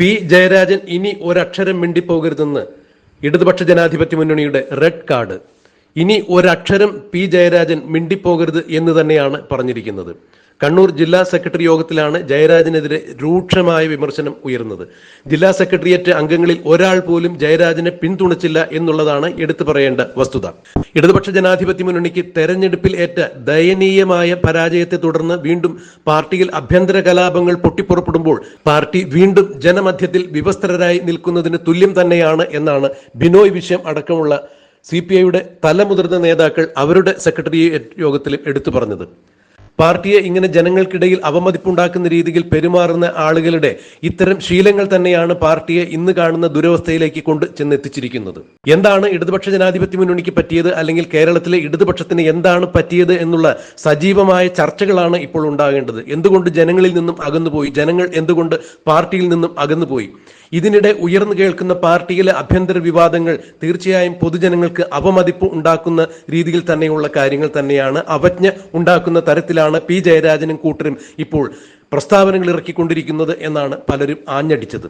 P Jayarajan ഇനി ഒരക്ഷരം മിണ്ടിപ്പോകരുതെന്ന് ഇടതുപക്ഷ ജനാധിപത്യ മുന്നണിയുടെ റെഡ് കാർഡ്. ഇനി ഒരക്ഷരം പി ജയരാജൻ മിണ്ടിപ്പോകരുത് എന്ന് തന്നെയാണ് പറഞ്ഞിരിക്കുന്നത്. കണ്ണൂർ ജില്ലാ സെക്രട്ടറി യോഗത്തിലാണ് ജയരാജനെതിരെ രൂക്ഷമായ വിമർശനം ഉയർന്നത്. ജില്ലാ സെക്രട്ടേറിയറ്റ് അംഗങ്ങളിൽ ഒരാൾ പോലും ജയരാജനെ പിന്തുണച്ചില്ല എന്നുള്ളതാണ് എടുത്തു പറയേണ്ട വസ്തുത. ഇടതുപക്ഷ ജനാധിപത്യ മുന്നണിക്ക് തെരഞ്ഞെടുപ്പിൽ ഏറ്റ ദയനീയമായ പരാജയത്തെ തുടർന്ന് വീണ്ടും പാർട്ടിയിൽ അഭ്യന്തര കലാപങ്ങൾ പൊട്ടിപ്പുറപ്പെടുമ്പോൾ പാർട്ടി വീണ്ടും ജനമധ്യത്തിൽ വിവസ്ത്രരായി നിൽക്കുന്നതിന് തുല്യം തന്നെയാണ് എന്നാണ് ബിനോയ് വിഷയം അടക്കമുള്ള സി പി ഐയുടെ തലമുതിർന്ന നേതാക്കൾ അവരുടെ സെക്രട്ടേറിയറ്റ് യോഗത്തിലും എടുത്തു പറഞ്ഞത്. പാർട്ടിയെ ഇങ്ങനെ ജനങ്ങൾക്കിടയിൽ അവമതിപ്പുണ്ടാക്കുന്ന രീതിയിൽ പെരുമാറുന്ന ആളുകളുടെ ഇത്തരം ശീലങ്ങൾ തന്നെയാണ് പാർട്ടിയെ ഇന്ന് കാണുന്ന ദുരവസ്ഥയിലേക്ക് കൊണ്ട് ചെന്നെത്തിച്ചിരിക്കുന്നത്. എന്താണ് ഇടതുപക്ഷ ജനാധിപത്യ മുന്നണിക്ക് പറ്റിയത്? അല്ലെങ്കിൽ കേരളത്തിലെ ഇടതുപക്ഷത്തിന് എന്താണ് പറ്റിയത് എന്നുള്ള സജീവമായ ചർച്ചകളാണ് ഇപ്പോൾ ഉണ്ടാകേണ്ടത്. എന്തുകൊണ്ട് ജനങ്ങളിൽ നിന്നും അകന്നുപോയി? ജനങ്ങൾ എന്തുകൊണ്ട് പാർട്ടിയിൽ നിന്നും അകന്നുപോയി? ഇതിനിടെ ഉയർന്നു കേൾക്കുന്ന പാർട്ടിയിലെ അഭ്യന്തര വിവാദങ്ങൾ തീർച്ചയായും പൊതുജനങ്ങൾക്ക് അവമതിപ്പ് ഉണ്ടാക്കുന്ന രീതിയിൽ തന്നെയുള്ള കാര്യങ്ങൾ തന്നെയാണ് അവജ്ഞ ഉണ്ടാക്കുന്ന തരത്തിലാണ് പി ജയരാജനും കൂട്ടരും ഇപ്പോൾ പ്രസ്താവനകൾ ഇറക്കിക്കൊണ്ടിരിക്കുന്നത് എന്നാണ് പലരും ആഞ്ഞടിച്ചത്.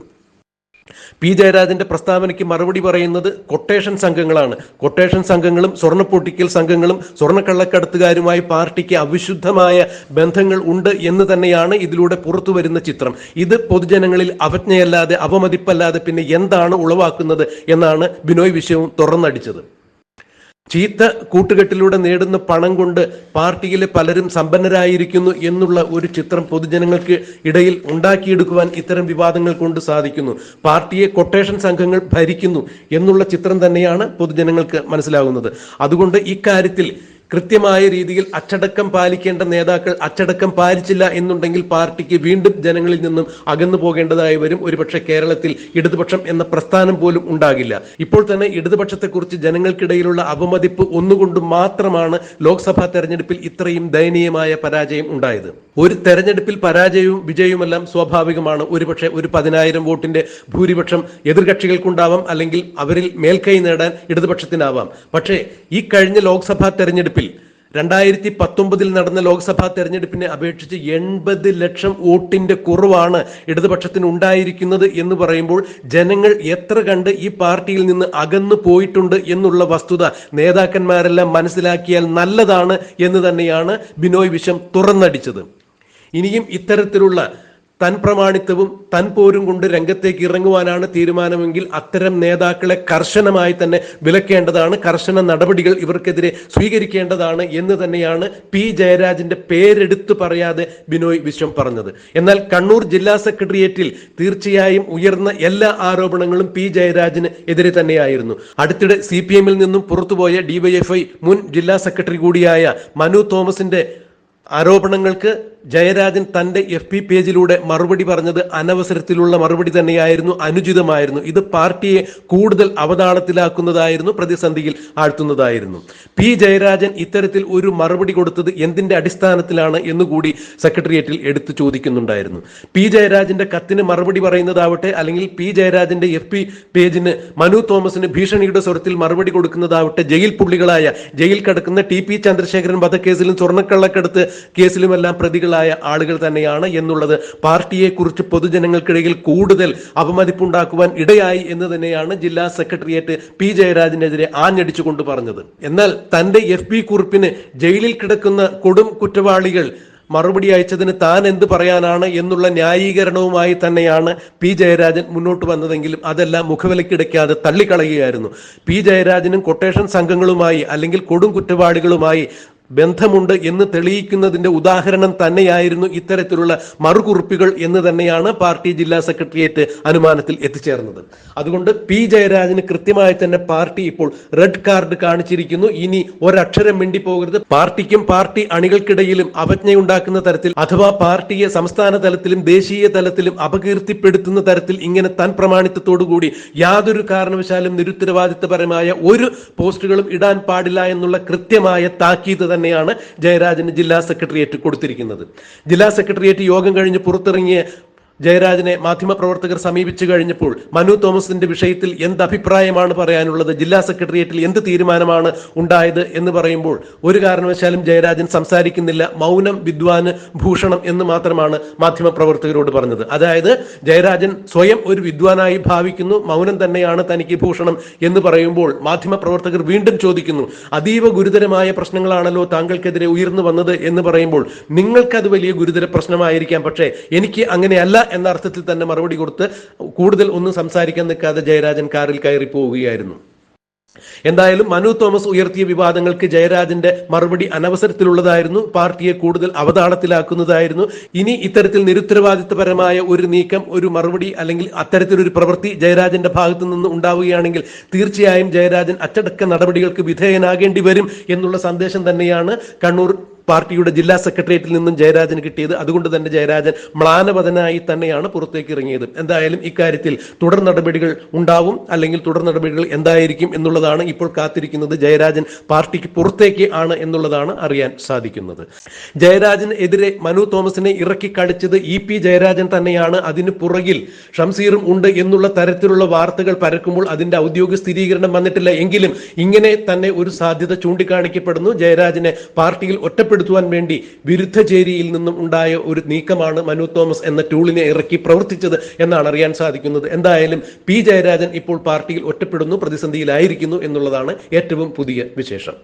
പി ജയരാജന്റെ പ്രസ്താവനയ്ക്ക് മറുപടി പറയുന്നത് കൊട്ടേഷൻ സംഘങ്ങളാണ്. കൊട്ടേഷൻ സംഘങ്ങളും സ്വർണപ്പൊട്ടിക്കൽ സംഘങ്ങളും സ്വർണക്കള്ളക്കടത്തുകാരുമായി പാർട്ടിക്ക് അവിശുദ്ധമായ ബന്ധങ്ങൾ ഉണ്ട് എന്ന് തന്നെയാണ് ഇതിലൂടെ പുറത്തു വരുന്ന ചിത്രം. ഇത് പൊതുജനങ്ങളിൽ അവജ്ഞയല്ലാതെ അവമതിപ്പല്ലാതെ പിന്നെ എന്താണ് ഉളവാക്കുന്നത് എന്നാണ് ബിനോയ് വിഷയവും തുറന്നടിച്ചത്. ചീത്ത കൂട്ടുകെട്ടിലൂടെ നേടുന്ന പണം കൊണ്ട് പാർട്ടിയിലെ പലരും സമ്പന്നരായിരിക്കുന്നു എന്നുള്ള ഒരു ചിത്രം പൊതുജനങ്ങൾക്ക് ഇടയിൽ ഉണ്ടാക്കിയെടുക്കുവാൻ ഇത്തരം വിവാദങ്ങൾ കൊണ്ട് സാധിക്കുന്നു. പാർട്ടിയെ കൊട്ടേഷൻ സംഘങ്ങൾ ഭരിക്കുന്നു എന്നുള്ള ചിത്രം തന്നെയാണ് പൊതുജനങ്ങൾക്ക് മനസ്സിലാകുന്നത്. അതുകൊണ്ട് ഇക്കാര്യത്തിൽ കൃത്യമായ രീതിയിൽ അച്ചടക്കം പാലിക്കേണ്ട നേതാക്കൾ അച്ചടക്കം പാലിച്ചില്ല എന്നുണ്ടെങ്കിൽ പാർട്ടിക്ക് വീണ്ടും ജനങ്ങളിൽ നിന്നും അകന്നു പോകേണ്ടതായി വരും. ഒരുപക്ഷെ കേരളത്തിൽ ഇടതുപക്ഷം എന്ന പ്രസ്ഥാനം പോലും ഉണ്ടാകില്ല. ഇപ്പോൾ തന്നെ ഇടതുപക്ഷത്തെക്കുറിച്ച് ജനങ്ങൾക്കിടയിലുള്ള അപമതിപ്പ് ഒന്നുകൊണ്ട് മാത്രമാണ് ലോക്സഭാ തെരഞ്ഞെടുപ്പിൽ ഇത്രയും ദയനീയമായ പരാജയം ഉണ്ടായത്. ഒരു തെരഞ്ഞെടുപ്പിൽ പരാജയവും വിജയവുമെല്ലാം സ്വാഭാവികമാണ്. ഒരുപക്ഷെ ഒരു പതിനായിരം വോട്ടിന്റെ ഭൂരിപക്ഷം എതിർകക്ഷികൾക്കുണ്ടാവാം അല്ലെങ്കിൽ അവരിൽ മേൽക്കൈ നേടാൻ ഇടതുപക്ഷത്തിനാവാം. പക്ഷേ ഈ കഴിഞ്ഞ ലോക്സഭാ തെരഞ്ഞെടുപ്പിൽ രണ്ടായിരത്തി പത്തൊമ്പതിൽ നടന്ന ലോക്സഭാ തെരഞ്ഞെടുപ്പിനെ അപേക്ഷിച്ച് എൺപത് ലക്ഷം വോട്ടിന്റെ കുറവാണ് ഇടതുപക്ഷത്തിന് ഉണ്ടായിരിക്കുന്നത് എന്ന് പറയുമ്പോൾ ജനങ്ങൾ എത്ര കണ്ട് ഈ പാർട്ടിയിൽ നിന്ന് അകന്നു പോയിട്ടുണ്ട് എന്നുള്ള വസ്തുത നേതാക്കന്മാരെല്ലാം മനസ്സിലാക്കിയാൽ നല്ലതാണ് എന്ന് തന്നെയാണ് ബിനോയ് വിശം തുറന്നടിച്ചത്. ഇനിയും ഇത്തരത്തിലുള്ള തൻ പ്രമാണിത്വവും തൻ പോരും കൊണ്ട് രംഗത്തേക്ക് ഇറങ്ങുവാനാണ് തീരുമാനമെങ്കിൽ അത്തരം നേതാക്കളെ കർശനമായി തന്നെ വിലക്കേണ്ടതാണ് കർശന നടപടികൾ ഇവർക്കെതിരെ സ്വീകരിക്കേണ്ടതാണ് എന്ന് തന്നെയാണ് പി ജയരാജന്റെ പേരെടുത്തു പറയാതെ ബിനോയ് വിശ്വം പറഞ്ഞത്. എന്നാൽ കണ്ണൂർ ജില്ലാ സെക്രട്ടേറിയറ്റിൽ തീർച്ചയായും ഉയർന്ന എല്ലാ ആരോപണങ്ങളും പി ജയരാജന് എതിരെ തന്നെയായിരുന്നു. അടുത്തിടെ സി പി എമ്മിൽ നിന്നും പുറത്തുപോയ ഡിവൈഎഫ്ഐ മുൻ ജില്ലാ സെക്രട്ടറി കൂടിയായ മനു തോമസിന്റെ ആരോപണങ്ങൾക്ക് ജയരാജൻ തന്റെ എഫ് പി പേജിലൂടെ മറുപടി പറഞ്ഞത് അനവസരത്തിലുള്ള മറുപടി തന്നെയായിരുന്നു അനുചിതമായിരുന്നു. ഇത് പാർട്ടിയെ കൂടുതൽ അവതാളത്തിലാക്കുന്നതായിരുന്നു പ്രതിസന്ധിയിൽ ആഴ്ത്തുന്നതായിരുന്നു. പി ജയരാജൻ ഇത്തരത്തിൽ ഒരു മറുപടി കൊടുത്തത് എന്തിന്റെ അടിസ്ഥാനത്തിലാണ് എന്നുകൂടി സെക്രട്ടേറിയറ്റിൽ എടുത്തു ചോദിക്കുന്നുണ്ടായിരുന്നു. പി ജയരാജന്റെ കത്തിന് മറുപടി പറയുന്നതാവട്ടെ അല്ലെങ്കിൽ പി ജയരാജന്റെ എഫ് പി പേജിന് മനു തോമസിന് ഭീഷണിയുടെ സ്വരത്തിൽ മറുപടി കൊടുക്കുന്നതാവട്ടെ ജയിൽ പുള്ളികളായ ജയിൽ കിടക്കുന്ന ടി പി ചന്ദ്രശേഖരൻ വധക്കേസിലും സ്വർണക്കള്ളക്കടത്ത് കേസിലുമെല്ലാം പ്രതികളായ ആളുകൾ തന്നെയാണ് എന്നുള്ളത്. പാർട്ടിയെക്കുറിച്ച് പൊതുജനങ്ങൾക്കിടയിൽ കൂടുതൽ അപമതിപ്പുണ്ടാക്കുവാൻ ഇടയായി എന്ന് തന്നെയാണ് ജില്ലാ സെക്രട്ടേറിയറ്റ് പി ജയരാജനെതിരെ ആഞ്ഞടിച്ചുകൊണ്ട് പറഞ്ഞത്. എന്നാൽ തന്റെ എഫ് ബി കുറിപ്പിന് ജയിലിൽ കിടക്കുന്ന കൊടും കുറ്റവാളികൾ മറുപടി അയച്ചതിന് താൻ എന്ത് പറയാനാണ് എന്നുള്ള ന്യായീകരണവുമായി തന്നെയാണ് പി ജയരാജൻ മുന്നോട്ട് വന്നതെങ്കിലും അതെല്ലാം മുഖവിലക്കിടയ്ക്കാതെ തള്ളിക്കളയുകയായിരുന്നു. പി ജയരാജനും കൊട്ടേഷൻ സംഘങ്ങളുമായി അല്ലെങ്കിൽ കൊടും കുറ്റവാളികളുമായി ബന്ധമുണ്ട് എന്ന് തെളിയിക്കുന്നതിന്റെ ഉദാഹരണം തന്നെയായിരുന്നു ഇത്തരത്തിലുള്ള മറുകുറിപ്പുകൾ എന്ന് തന്നെയാണ് പാർട്ടി ജില്ലാ സെക്രട്ടേറിയറ്റ് അനുമാനത്തിൽ എത്തിച്ചേർന്നത്. അതുകൊണ്ട് പി ജയരാജന് കൃത്യമായി തന്നെ പാർട്ടി ഇപ്പോൾ റെഡ് കാർഡ് കാണിച്ചിരിക്കുന്നു. ഇനി ഒരക്ഷരം മിണ്ടി മിണ്ടിപ്പോകരുത്. പാർട്ടിക്കും പാർട്ടി അണികൾക്കിടയിലും അവജ്ഞയുണ്ടാക്കുന്ന തരത്തിൽ അഥവാ പാർട്ടിയെ സംസ്ഥാന തലത്തിലും ദേശീയ തലത്തിലും അപകീർത്തിപ്പെടുത്തുന്ന തരത്തിൽ ഇങ്ങനെ തൻ പ്രമാണിത്വത്തോടുകൂടി യാതൊരു കാരണവശാലും നിരുത്തരവാദിത്തപരമായ ഒരു പോസ്റ്റുകളും ഇടാൻ പാടില്ല എന്നുള്ള കൃത്യമായ താക്കീത് തന്നെയാണ് ജയരാജന് ജില്ലാ സെക്രട്ടേറിയറ്റ് കൊടുത്തിരിക്കുന്നത്. ജില്ലാ സെക്രട്ടേറിയറ്റ് യോഗം കഴിഞ്ഞ് പുറത്തിറങ്ങിയ ജയരാജനെ മാധ്യമപ്രവർത്തകർ സമീപിച്ചു കഴിഞ്ഞപ്പോൾ മനു തോമസിന്റെ വിഷയത്തിൽ എന്ത് അഭിപ്രായമാണ് പറയാനുള്ളത് ജില്ലാ സെക്രട്ടേറിയറ്റിൽ എന്ത് തീരുമാനമാണ് ഉണ്ടായത് എന്ന് പറയുമ്പോൾ ഒരു കാരണവശാലും ജയരാജൻ സംസാരിക്കുന്നില്ല. മൗനം വിദ്വാന് ഭൂഷണം എന്ന് മാത്രമാണ് മാധ്യമപ്രവർത്തകരോട് പറഞ്ഞത്. അതായത് ജയരാജൻ സ്വയം ഒരു വിദ്വാനായി ഭാവിക്കുന്നു മൗനം തന്നെയാണ് തനിക്ക് ഭൂഷണം എന്ന് പറയുമ്പോൾ മാധ്യമപ്രവർത്തകർ വീണ്ടും ചോദിക്കുന്നു അതീവ ഗുരുതരമായ പ്രശ്നങ്ങളാണല്ലോ താങ്കൾക്കെതിരെ ഉയർന്നു വന്നത് എന്ന് പറയുമ്പോൾ നിങ്ങൾക്കത് വലിയ ഗുരുതര പ്രശ്നമായിരിക്കാം പക്ഷേ എനിക്ക് അങ്ങനെയല്ല എന്ന അർത്ഥത്തിൽ തന്നെ മറുപടി കൊടുത്ത് കൂടുതൽ ഒന്നും സംസാരിക്കാൻ നിൽക്കാതെ ജയരാജൻ കാറിൽ കയറി പോവുകയായിരുന്നു. എന്തായാലും മനു തോമസ് ഉയർത്തിയ വിവാദങ്ങൾക്ക് ജയരാജന്റെ മറുപടി അനവസരത്തിലുള്ളതായിരുന്നു. പാർട്ടിയെ കൂടുതൽ അവതാളത്തിലാക്കുന്നതായിരുന്നു. ഇനി ഇത്തരത്തിൽ നിരുത്തരവാദിത്തപരമായ ഒരു നീക്കം ഒരു മറുപടി അല്ലെങ്കിൽ അത്തരത്തിലൊരു പ്രവൃത്തി ജയരാജന്റെ ഭാഗത്തു നിന്ന് ഉണ്ടാവുകയാണെങ്കിൽ തീർച്ചയായും ജയരാജൻ അച്ചടക്ക നടപടികൾക്ക് വിധേയനാകേണ്ടി വരും എന്നുള്ള സന്ദേശം തന്നെയാണ് കണ്ണൂർ പാർട്ടിയുടെ ജില്ലാ സെക്രട്ടേറിയറ്റിൽ നിന്നും ജയരാജന് കിട്ടിയത്. അതുകൊണ്ട് തന്നെ ജയരാജൻ മ്ലാനപതനായി തന്നെയാണ് പുറത്തേക്ക് ഇറങ്ങിയത്. എന്തായാലും ഇക്കാര്യത്തിൽ തുടർ നടപടികൾ ഉണ്ടാവും. അല്ലെങ്കിൽ തുടർ നടപടികൾ എന്തായിരിക്കും എന്നുള്ളതാണ് ഇപ്പോൾ കാത്തിരിക്കുന്നത്. ജയരാജൻ പാർട്ടിക്ക് പുറത്തേക്ക് ആണ് എന്നുള്ളതാണ് അറിയാൻ സാധിക്കുന്നത്. ജയരാജന് എതിരെ മനു തോമസിനെ ഇറക്കി കളിച്ചത് ഇ പി ജയരാജൻ തന്നെയാണ്. അതിന് പുറകിൽ ഷംസീറും ഉണ്ട് എന്നുള്ള തരത്തിലുള്ള വാർത്തകൾ പരക്കുമ്പോൾ അതിന്റെ ഔദ്യോഗിക സ്ഥിരീകരണം വന്നിട്ടില്ല. എങ്കിലും ഇങ്ങനെ തന്നെ ഒരു സാധ്യത ചൂണ്ടിക്കാണിക്കപ്പെടുന്നു. ജയരാജനെ പാർട്ടിയിൽ ഒറ്റപ്പെടുത്തുവാൻ വേണ്ടി വിരുദ്ധ ചേരിയിൽ നിന്നും ഉണ്ടായ ഒരു നീക്കമാണ് മനു തോമസ് എന്ന ടൂളിനെ ഇറക്കി പ്രവർത്തിച്ചത് എന്നാണ് അറിയാൻ സാധിക്കുന്നത്. എന്തായാലും പി ജയരാജൻ ഇപ്പോൾ പാർട്ടിയിൽ ഒറ്റപ്പെടുന്നു പ്രതിസന്ധിയിലായിരിക്കുന്നു എന്നുള്ളതാണ് ഏറ്റവും പുതിയ വിശേഷം.